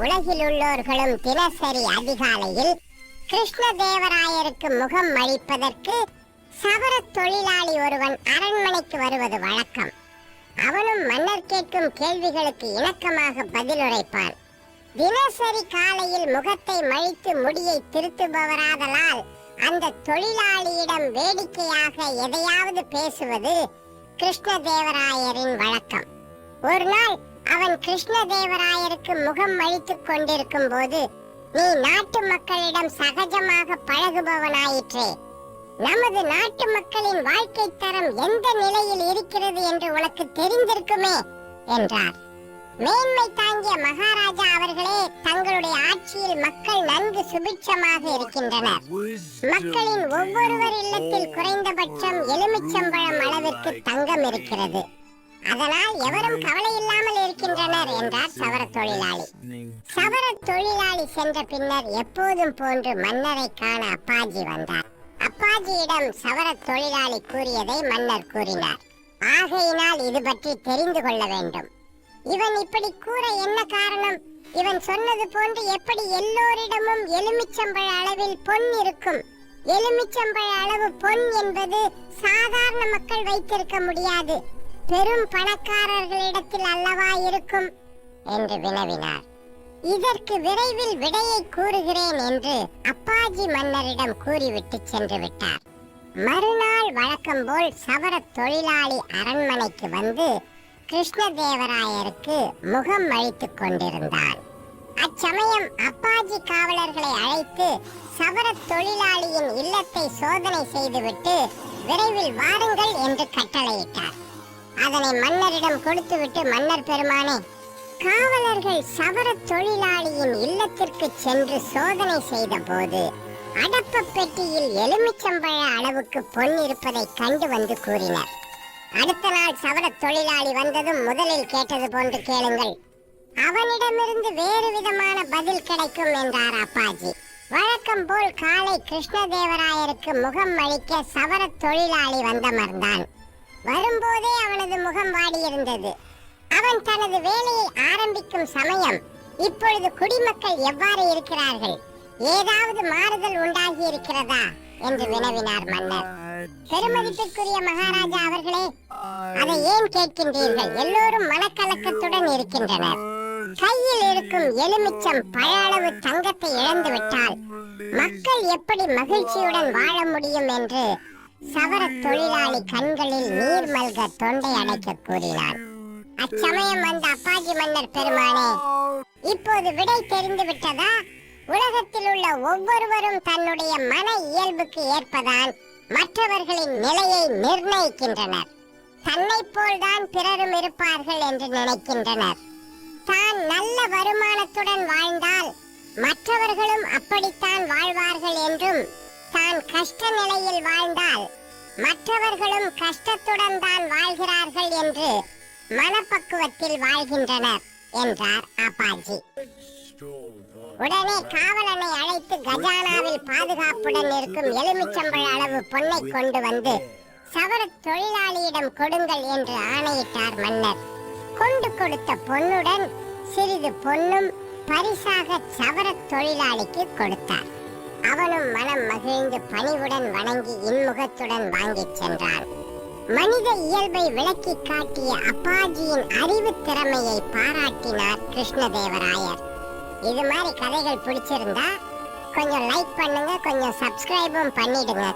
உலகில் உள்ளோர்களும் தினசரி அதிகாலையில் கிருஷ்ணதேவராயருக்கு முகம் அளிப்பதற்கு சவர தொழிலாளி ஒருவன் அரண்மனைக்கு வருவது வழக்கம். அவனும் மன்னர் கேட்கும் கேள்விகளுக்கு இணக்கமாக பதிலுரைப்பான். தினசரி காலையில் முகத்தை மழித்து முடியை திருத்துபவராதலால் அந்த தொழிலாளியிடம் வேடிக்கையாக எதையாவது பேசுவது கிருஷ்ணதேவராயரின் வழக்கம். ஒரு நாள் அவன் கிருஷ்ணதேவராயருக்கு முகம் அழித்துக் கொண்டிருக்கும் போது நீ நாட்டு மக்களிடம் சகஜமாக பழகுபவனாயிற்றே. நமது நாட்டு மக்களின் வாழ்க்கை தரம் எந்த நிலையில் இருக்கிறது என்று உனக்கு தெரிந்திருக்குமே என்றார். மேன்மை தாங்கிய மகாராஜா அவர்களே தங்களுடைய ஆட்சியில் மக்கள் நன்கு சுபிட்சமாக இருக்கின்றனர். மக்களின் ஒவ்வொருவர் இல்லத்தில் குறைந்தபட்சம் எலுமிச்சம்பழம் அளவிற்கு தங்கம் இருக்கிறது. அதனால் எவரும் கவலை இல்லாமல் இருக்கின்றனர் என்றார் சவர தொழிலாளி. சவர தொழிலாளி சென்ற பின்னர் எப்போதும் போன்று மன்னரை காண அப்பாஜி வந்தார். அப்பாஜியிடம் சவர தொழிலாளி கூறியதை மன்னர் கூறினார். ஆகையினால் இது பற்றி தெரிந்து கொள்ள வேண்டும். இவன் இப்படி கூற என்ன காரணம்? இவன் சொன்னது போன்று எப்படி எல்லோரிடமும் எலுமிச்சம்பழ அளவில் பொன் இருக்கும்? எலுமிச்சம்பழ அளவு பொன் என்பது சாதாரண மக்கள் வைத்திருக்க முடியாது. பெரும் பணக்காரர்களிடத்தில் அல்லவா இருக்கும்? என்று வினவினார். இதற்கு விரைவில் விடையை கூறுகிறேன் என்று அப்பாஜி மன்னரிடம் கூறிவிட்டு சென்று விட்டார். மறுநாள் வழக்கம் போல் சவர தொழிலாளி அரண்மனைக்கு வந்து கிருஷ்ணதேவராயருக்கு முகம் அழித்துக் கொண்டிருந்தான். அச்சமயம் அப்பாஜி காவலர்களை அழைத்து சவர தொழிலாளியின் இல்லத்தை சோதனை செய்துவிட்டு விரைவில் வாருங்கள் என்று கட்டளையிட்டார். அதனை மன்னரிடம் கொடுத்துவிட்டு மன்னர் பெருமானே காவலர்கள் சவர தொழிலாளியின் இல்லத்திற்கு சென்று சோதனை செய்த போது அடப்பு பெட்டியில் எலுமிச்சம்பழ அளவுக்கு பொன் இருப்பதை கண்டு வந்து கூறினர். அடுத்த நாள் சவர தொழிலாளி வந்ததும் முதலில் கேட்டது போன்று கேளுங்கள். அவனிடமிருந்து வேறு விதமான பதில் கிடைக்கும் என்றார் அப்பாஜி. வழக்கம் போல் காலை கிருஷ்ணதேவராயருக்கு முகம் அளிக்க சவர தொழிலாளி வந்தமர்ந்தான். வரும்போதே அவனது முகம் வாடியிருந்தது. அவன் தனது வேலையை ஆரம்பிக்கும் சமயம் இப்பொழுது குடிமக்கள் எவ்வாறு இருக்கிறார்கள்? ஏதாவது மாறுதல் உண்டாகி இருக்கிறதா என்று வினவினார் மன்னர். பெருமதிப்பிற்குரிய மகாராஜா அவர்களே அதை ஏன் கேட்கின்றீர்கள்? எல்லோரும் மனக்கலக்கத்துடன் இருக்கின்றனர். கையில் இருக்கும் எலுமிச்சம் பல அளவு தங்கத்தை இழந்து விட்டால் மக்கள் எப்படி மகிழ்ச்சியுடன் வாழ முடியும் என்று சவர தொழிலாளி கண்களில் நீர் மல்க தொண்டை அடைக்க கூறினார் அச்சமயம் வந்த அப்பாஜி மன்னர் பெருமானே இப்போது விடை தெரிந்து விட்டதா? உலகத்தில் உள்ள ஒவ்வொருவரும் தன்னுடைய மன இயல்புக்கு ஏற்பதான் மற்றவர்களின் நிலையை நிர்ணயிக்கின்றனர். தன்னை போல்தான் பிறரும் இருப்பார்கள் என்று நினைக்கின்றனர். தான் நல்ல வருமானத்துடன் வாழ்ந்தால் மற்றவர்களும் அப்படித்தான் வாழ்வார்கள் என்றும் நான் கஷ்ட நிலையில் வாழ்ந்தால் மற்றவர்களும் கஷ்டத்துடன் தான் வாழ்கிறார்கள் என்று மனப்பக்குவத்தில் வாழ்கின்றனர் என்றார் அப்பாஜி. உடனே காவலனை அழைத்து கஜானாவில் பாதுகாப்புடன் இருக்கும் எலுமிச்சம்பழ அளவு பொன்னை கொண்டு வந்து சவர தொழிலாளியிடம் கொடுங்கள் என்று ஆணையிட்டார் மன்னர். கொண்டு கொடுத்த பொன்னுடன் சிறிது பொன்னும் பரிசாக சவர தொழிலாளிக்கு கொடுத்தார். அவனும் மனம் மகிழ்ந்து பணிவுடன் வணங்கி இன்முகத்துடன் வாங்கிச் சென்றான். மனித இயல்பை விளக்கி காட்டிய அப்பாஜியின் அறிவு திறமையை பாராட்டினார் கிருஷ்ணதேவராயர். இது மாதிரி கதைகள் பிடிச்சிருந்தா கொஞ்சம் லைக் பண்ணுங்க கொஞ்சம் சப்ஸ்கிரைபும் பண்ணிடுங்க.